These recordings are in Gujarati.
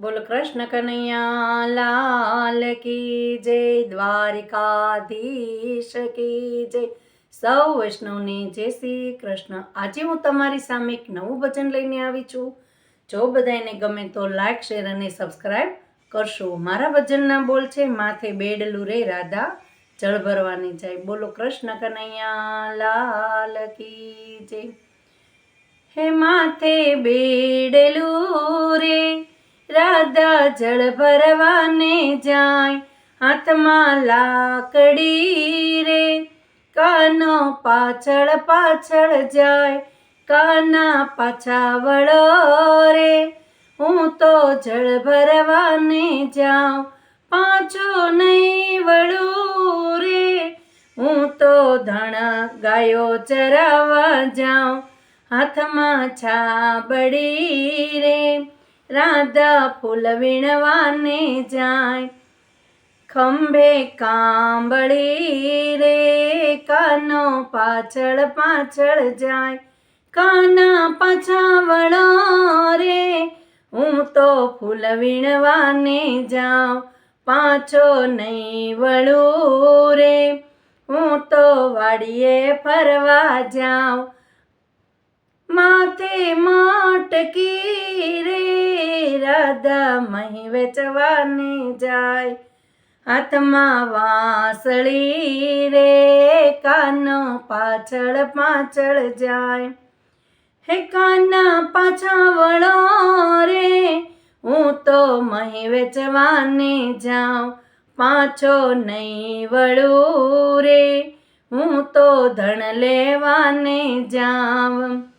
બોલ કૃષ્ણ કનૈયા, લાલ કી જય, દ્વારિકાધીશ કી જય. સૌ વૈષ્ણવને જય શ્રી કૃષ્ણ. આજે હું તમારી સામે એક નવું ભજન લઈને આવી છું. જો બધાને ગમે તો લાઈક, શેર અને સબસ્ક્રાઈબ કરશો. મારા ભજનના બોલ છે, માથે બેડલું રે રાધા, જળ ભરવાની જાય. બોલો કૃષ્ણ કનૈયા, લાલ કી જય. હે માથે બેડલું રે રાધા જળ ભરવાને જાય, હાથમાં લાકડી રે. કાનો પાછળ પાછળ જાય, કાના પાછા વળો રે હું તો જળ ભરવાને જાઉં, પાછો નહીં વળું રે. હું તો ધણ ગાયો ચરાવા જાઉં, હાથમાં છાબડી રે. રાધા ફૂલ વીણવાને જાય. ખંભે કાંબળી રે, કાનો પાછળ પાછળ જાય. કાના પાછા વળો રે હું તો ફૂલ વીણવાને જાઉં. પાછો નહીં વળું રે, હું તો વાડીએ ફરવા જાઉં. માથે માટકી રે, રાધા મહી વેચવાને જાય. હાથમાં વાંસળી રે, કાનો પાછળ પાછળ જાય. હે કાના પાછા વળો રે, હું તો મહી વેચવાને જાઉં. પાછો નહીં વળું રે, હું તો ધણ લેવાને જાઉં.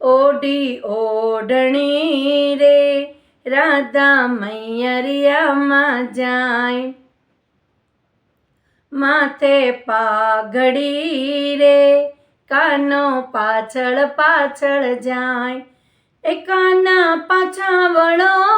ઓઢી ઓઢણી રે, રાધા મૈયરિયામાં જાય. માથે પાઘડી રે, કાનો પાછળ પાછળ જાય. એ કાના પાછા વળો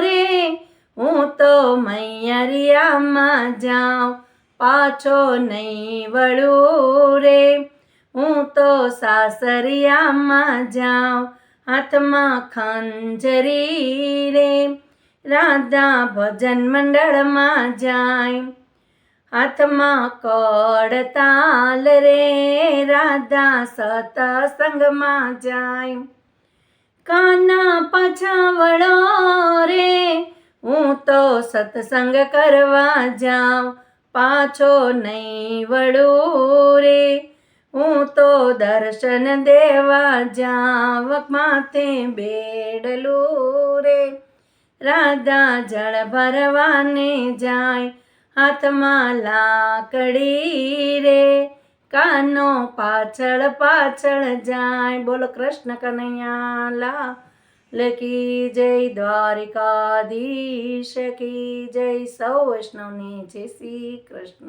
રે, હું તો મૈયરિયામાં જાઉં. પાછો નહીં વળું રે. હું તો સાસરિયામાં જાઉં, હાથમાં ખંજરી રે. રાધા ભજન મંડળમાં જાય, હાથમાં કડતાલ રે. રાધા સતસંગમાં જાય, કાના પાછા વળો રે. હું તો સત્સંગ કરવા જાઉં, પાછો નહીં વળું રે. દર્શન દેવા જાવક માથે બેડલું રે. રાધા જળ ભરવાને જાય હાથમાં લાકડી રે. કાનો પાછળ પાછળ જાય. બોલો કૃષ્ણ કનૈયા લા લકી જય દ્વારિકાધીશ કી જય સૌ વૈષ્ણવની જય શ્રી કૃષ્ણ.